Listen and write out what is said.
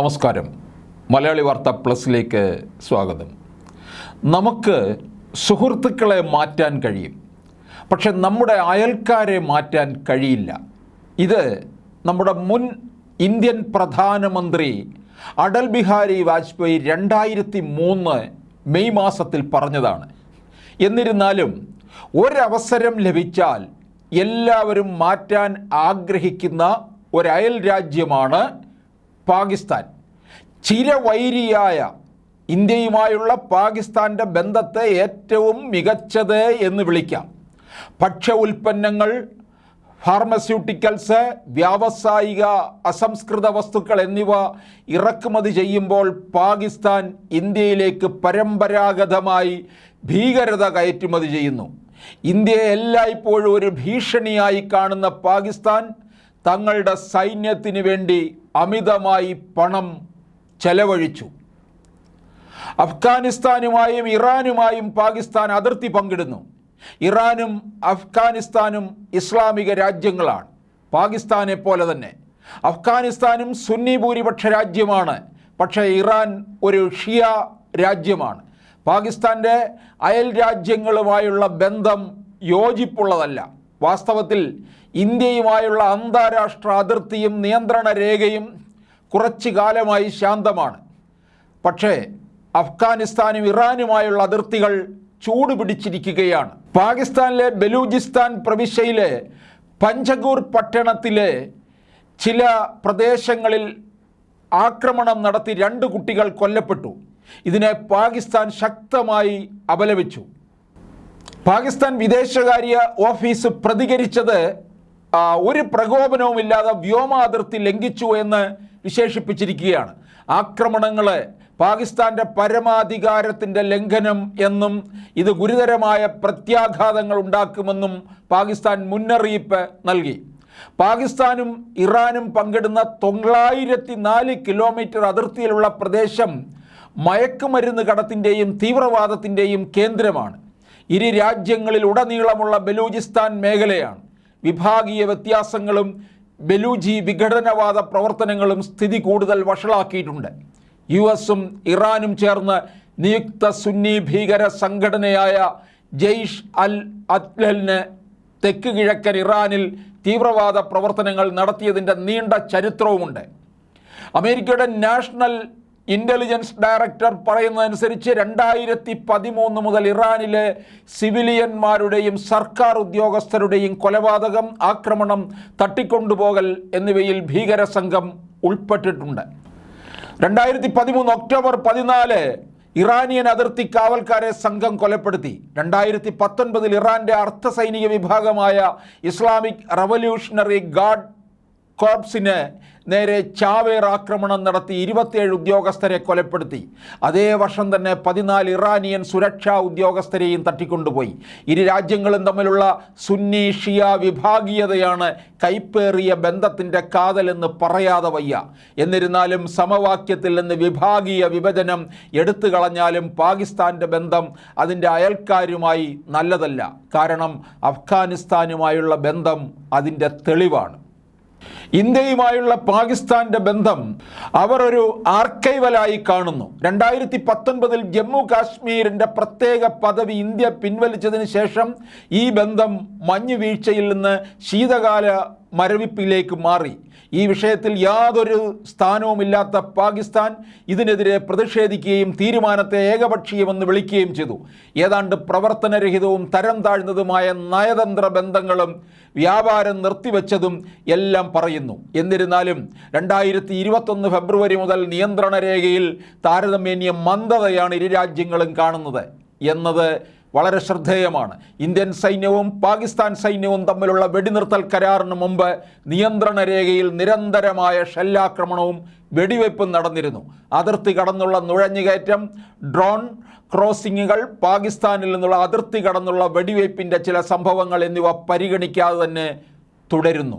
നമസ്കാരം. മലയാളി വാർത്ത പ്ലസിലേക്ക് സ്വാഗതം. നമുക്ക് സുഹൃത്തുക്കളെ മാറ്റാൻ കഴിയും. പക്ഷെ നമ്മുടെ അയൽക്കാരെ മാറ്റാൻ കഴിയില്ല. ഇത് നമ്മുടെ മുൻ ഇന്ത്യൻ പ്രധാനമന്ത്രി അടൽ ബിഹാരി വാജ്പേയി രണ്ടായിരത്തി മൂന്ന് മെയ് മാസത്തിൽ പറഞ്ഞതാണ്. എന്നിരുന്നാലും ഒരവസരം ലഭിച്ചാൽ എല്ലാവരും മാറ്റാൻ ആഗ്രഹിക്കുന്ന ഒരയൽ രാജ്യമാണ് പാകിസ്ഥാൻ. ചിരവൈരിയായ ഇന്ത്യയുമായുള്ള പാകിസ്ഥാന്റെ ബന്ധത്തെ ഏറ്റവും മികച്ചത് എന്ന് വിളിക്കാം. ഭക്ഷ്യ ഉൽപ്പന്നങ്ങൾ ഫാർമസ്യൂട്ടിക്കൽസ് വ്യാവസായിക അസംസ്കൃത വസ്തുക്കൾ എന്നിവ ഇറക്കുമതി ചെയ്യുമ്പോൾ പാകിസ്ഥാൻ ഇന്ത്യയിലേക്ക് പരമ്പരാഗതമായി ഭീകരത കയറ്റുമതി ചെയ്യുന്നു. ഇന്ത്യയെ എല്ലായ്പ്പോഴും ഒരു ഭീഷണിയായി കാണുന്ന പാകിസ്ഥാൻ തങ്ങളുടെ സൈന്യത്തിന് വേണ്ടി അമിതമായി പണം ചെലവഴിച്ചു. അഫ്ഗാനിസ്ഥാനുമായും ഇറാനുമായും പാകിസ്ഥാൻ അതിർത്തി പങ്കിടുന്നു. ഇറാനും അഫ്ഗാനിസ്ഥാനും ഇസ്ലാമിക രാജ്യങ്ങളാണ്. പാകിസ്ഥാനെ പോലെ തന്നെ. അഫ്ഗാനിസ്ഥാനും സുന്നി ഭൂരിപക്ഷ രാജ്യമാണ്. പക്ഷേ ഇറാൻ ഒരു ഷിയ രാജ്യമാണ്. പാകിസ്ഥാന്റെ അയൽ രാജ്യങ്ങളുമായുള്ള ബന്ധം യോജിപ്പുള്ളതല്ല. വാസ്തവത്തിൽ ഇന്ത്യയുമായുള്ള അന്താരാഷ്ട്ര അതിർത്തിയും നിയന്ത്രണ രേഖയും കുറച്ചു കാലമായി ശാന്തമാണ്. പക്ഷേ അഫ്ഗാനിസ്ഥാനും ഇറാനുമായുള്ള അതിർത്തികൾ ചൂട് പിടിച്ചിരിക്കുകയാണ് പാകിസ്ഥാനിലെ ബലൂചിസ്ഥാൻ പ്രവിശ്യയിലെ പഞ്ചഗൂർ പട്ടണത്തിലെ ചില പ്രദേശങ്ങളിൽ ആക്രമണം നടത്തി രണ്ട് കുട്ടികൾ കൊല്ലപ്പെട്ടു. ഇതിനെ പാകിസ്ഥാൻ ശക്തമായി അപലപിച്ചു. പാകിസ്ഥാൻ വിദേശകാര്യ ഓഫീസ് പ്രതികരിച്ചത് ഒരു പ്രകോപനവുമില്ലാതെ വ്യോമാതിർത്തി ലംഘിച്ചു എന്ന് വിശേഷിപ്പിച്ചിരിക്കുകയാണ്. ആക്രമണങ്ങളെ പാകിസ്ഥാന്റെ പരമാധികാരത്തിന്റെ ലംഘനം എന്നും ഇത് ഗുരുതരമായ പ്രത്യാഘാതങ്ങൾ ഉണ്ടാക്കുമെന്നും പാകിസ്ഥാൻ മുന്നറിയിപ്പ് നൽകി. പാകിസ്ഥാനും ഇറാനും പങ്കിടുന്ന തൊള്ളായിരത്തി നാല് കിലോമീറ്റർ അതിർത്തിയിലുള്ള പ്രദേശം മയക്കുമരുന്ന് കടത്തിന്റെയും തീവ്രവാദത്തിന്റെയും കേന്ദ്രമാണ്. ഇരു രാജ്യങ്ങളിൽ ഉടനീളമുള്ള ബലൂചിസ്ഥാൻ മേഖലയാണ്. വിഭാഗീയ വ്യത്യാസങ്ങളും ബലൂജി വിഘടനവാദ പ്രവർത്തനങ്ങളും സ്ഥിതി കൂടുതൽ വഷളാക്കിയിട്ടുണ്ട്. യു എസും ഇറാനും ചേർന്ന് നിയുക്ത സുന്നി ഭീകര സംഘടനയായ ജെയ്ഷ് അൽ അത്ലലിന് തെക്ക് കിഴക്കൻ ഇറാനിൽ തീവ്രവാദ പ്രവർത്തനങ്ങൾ നടത്തിയതിന്റെ നീണ്ട ചരിത്രവുമുണ്ട്. അമേരിക്കയുടെ നാഷണൽ ഇന്റലിജൻസ് ഡയറക്ടർ പറയുന്നതനുസരിച്ച് രണ്ടായിരത്തി പതിമൂന്ന് മുതൽ ഇറാനിലെ സിവിലിയന്മാരുടെയും സർക്കാർ ഉദ്യോഗസ്ഥരുടെയും കൊലപാതകം ആക്രമണം തട്ടിക്കൊണ്ടുപോകൽ എന്നിവയിൽ ഭീകര സംഘം ഉൾപ്പെട്ടിട്ടുണ്ട്. രണ്ടായിരത്തി പതിമൂന്ന് ഒക്ടോബർ പതിനാല് ഇറാനിയൻ അതിർത്തി കാവൽക്കാരെ സംഘം കൊലപ്പെടുത്തി. രണ്ടായിരത്തി പത്തൊൻപതിൽ ഇറാന്റെ അർദ്ധ സൈനിക വിഭാഗമായ ഇസ്ലാമിക് റവല്യൂഷണറി ഗാർഡ് കോർപ്സിന് നേരെ ചാവേർ ആക്രമണം നടത്തി ഇരുപത്തിയേഴ് ഉദ്യോഗസ്ഥരെ കൊലപ്പെടുത്തി. അതേ വർഷം തന്നെ പതിനാല് ഇറാനിയൻ സുരക്ഷാ ഉദ്യോഗസ്ഥരെയും തട്ടിക്കൊണ്ടുപോയി. ഇരു രാജ്യങ്ങളും തമ്മിലുള്ള സുന്നി ഷിയ വിഭാഗീയതയാണ് കൈപ്പേറിയ ബന്ധത്തിന്റെ കാതലെന്ന് പറയാതെ വയ്യ. എന്നിരുന്നാലും സമവാക്യത്തിൽ നിന്ന് വിഭാഗീയ വിഭജനം എടുത്തു കളഞ്ഞാലും പാകിസ്ഥാന്റെ ബന്ധം അതിന്റെ അയൽക്കാരുമായി നല്ലതല്ല. കാരണം അഫ്ഗാനിസ്ഥാനുമായുള്ള ബന്ധം അതിന്റെ തെളിവാണ്. ഇന്ത്യയുമായുള്ള പാകിസ്ഥാന്റെ ബന്ധം അവർ ഒരു ആർക്കൈവലായി കാണുന്നു. രണ്ടായിരത്തി പത്തൊൻപതിൽ ജമ്മു കാശ്മീരിന്റെ പ്രത്യേക പദവി ഇന്ത്യ പിൻവലിച്ചതിന് ശേഷം ഈ ബന്ധം മഞ്ഞു വീഴ്ചയിൽ നിന്ന് ശീതകാല മരവിപ്പിലേക്ക് മാറി. ഈ വിഷയത്തിൽ യാതൊരു സ്ഥാനവുമില്ലാത്ത പാകിസ്ഥാൻ ഇതിനെതിരെ പ്രതിഷേധിക്കുകയും തീരുമാനത്തെ ഏകപക്ഷീയമെന്ന് വിളിക്കുകയും ചെയ്തു. ഏതാണ്ട് പ്രവർത്തനരഹിതവും തരം താഴ്ന്നതുമായ നയതന്ത്ര ബന്ധങ്ങളും വ്യാപാരം നിർത്തിവെച്ചതും എല്ലാം പറയുന്നു. എന്നിരുന്നാലും രണ്ടായിരത്തി ഇരുപത്തൊന്ന് ഫെബ്രുവരി മുതൽ നിയന്ത്രണ രേഖയിൽ താരതമ്യേന്യ മന്ദതയാണ് ഇരു രാജ്യങ്ങളും കാണുന്നത് എന്നത് വളരെ ശ്രദ്ധേയമാണ്. ഇന്ത്യൻ സൈന്യവും പാകിസ്ഥാൻ സൈന്യവും തമ്മിലുള്ള വെടിനിർത്തൽ കരാറിന് മുമ്പ് നിയന്ത്രണ രേഖയിൽ നിരന്തരമായ ഷെല്ലാക്രമണവും വെടിവയ്പ്പും നടന്നിരുന്നു. അതിർത്തി കടന്നുള്ള നുഴഞ്ഞുകയറ്റം ഡ്രോൺ ക്രോസിങ്ങുകൾ പാകിസ്ഥാനിൽ നിന്നുള്ള അതിർത്തി കടന്നുള്ള വെടിവയ്പ്പിന്റെ ചില സംഭവങ്ങൾ എന്നിവ പരിഗണിക്കാതെ തന്നെ തുടരുന്നു.